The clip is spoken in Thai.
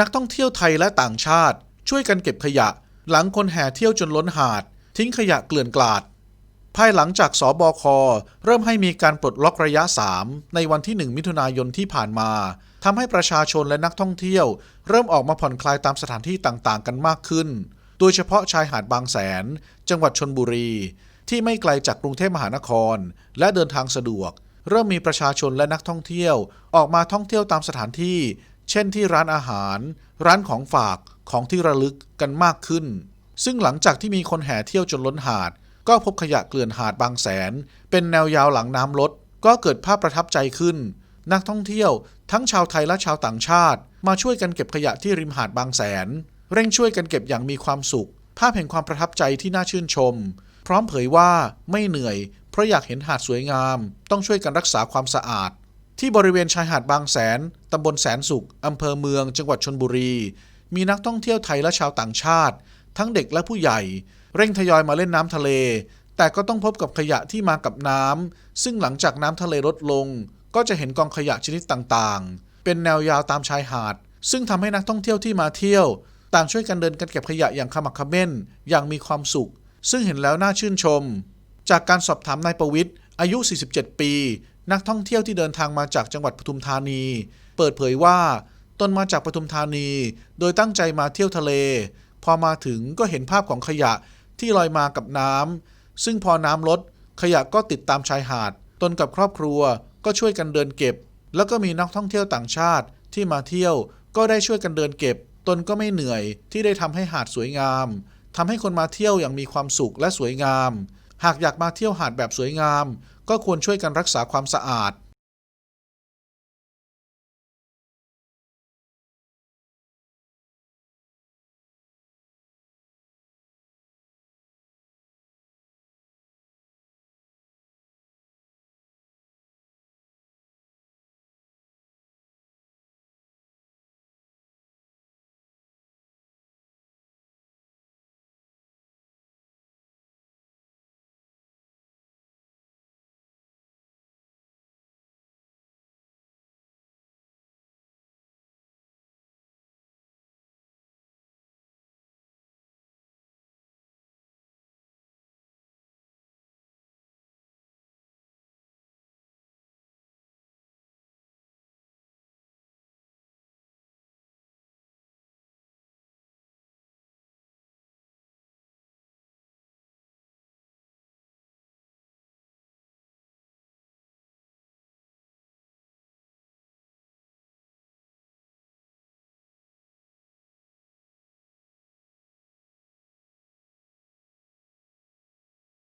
นักท่องเที่ยวไทยและต่างชาติ ช่วยกันเก็บขยะ หลังคนแห่เที่ยวจนล้นหาด ทิ้งขยะเกลื่อนกลาด ภายหลังจากสบค เริ่มให้มีการปลดล็อกระยะ 3 ในวันที่ 1 มิถุนายนที่ผ่านมาทำให้ประชาชนและนักท่องเที่ยว เริ่มออกมาผ่อนคลายตามสถานที่ต่างๆ กันมากขึ้น โดยเฉพาะชายหาดบางแสน จังหวัดชนบุรี ที่ไม่ไกลจากกรุงเทพมหานคร และเดินทางสะดวก เริ่มมีประชาชนและนักท่องเที่ยว ออกมาท่องเที่ยวตามสถานที่ เช่นที่ร้านอาหาร ร้านของฝากของที่ระลึกกันมากขึ้น ซึ่งหลังจากที่มีคนแห่เที่ยวจนล้นหาด ก็พบขยะเกลื่อนหาดบางแสน เป็นแนวยาวหลังน้ำลด ก็เกิดภาพประทับใจขึ้น นักท่องเที่ยว ทั้งชาวไทยและชาวต่างชาติ มาช่วยกันเก็บขยะที่ริมหาดบางแสน เร่งช่วยกันเก็บอย่างมีความสุข ภาพแห่งความประทับใจที่น่าชื่นชม พร้อมเผยว่าไม่เหนื่อย เพราะอยากเห็นหาดสวยงาม ต้องช่วยกันรักษาความสะอาด ที่บริเวณชายหาดบางแสน ตำบลแสนสุข อำเภอเมือง จังหวัดชนบุรี มีนักท่องเที่ยวไทยและชาวต่างชาติ ทั้งเด็กและผู้ใหญ่ เร่งทยอยมาเล่นน้ำทะเล แต่ก็ต้องพบกับขยะที่มากับน้ำ ซึ่งหลังจากน้ำทะเลลดลง ก็จะเห็นกองขยะชนิดต่างๆ เป็นแนวยาวตามชายหาด ซึ่งทำให้นักท่องเที่ยวที่มาเที่ยว ต่างช่วยกันเดินกันเก็บขยะอย่างขมักเขม้น อย่างมีความสุข ซึ่งเห็นแล้วน่าชื่นชม จากการสอบถามนายประวิทย์ อายุ 47 ปี นักท่องเที่ยวที่เดินทางมาจากจังหวัดปทุมธานี เปิดเผยว่าตนมาจากปทุมธานี โดยตั้งใจมาเที่ยวทะเล พอมาถึงก็เห็นภาพของขยะที่ลอยมากับน้ำซึ่งพอน้ำลดขยะก็ติดตามชายหาด ตนกับครอบครัวก็ช่วยกันเดินเก็บ แล้วก็มีนักท่องเที่ยวต่างชาติที่มาเที่ยวก็ได้ช่วยกันเดินเก็บ ตนก็ไม่เหนื่อยที่ได้ทำให้หาดสวยงามทำให้คนมาเที่ยวอย่างมีความสุขและสวยงาม หากอยากมาเที่ยวหาดแบบสวยงาม ก็ควรช่วยกันรักษาความสะอาด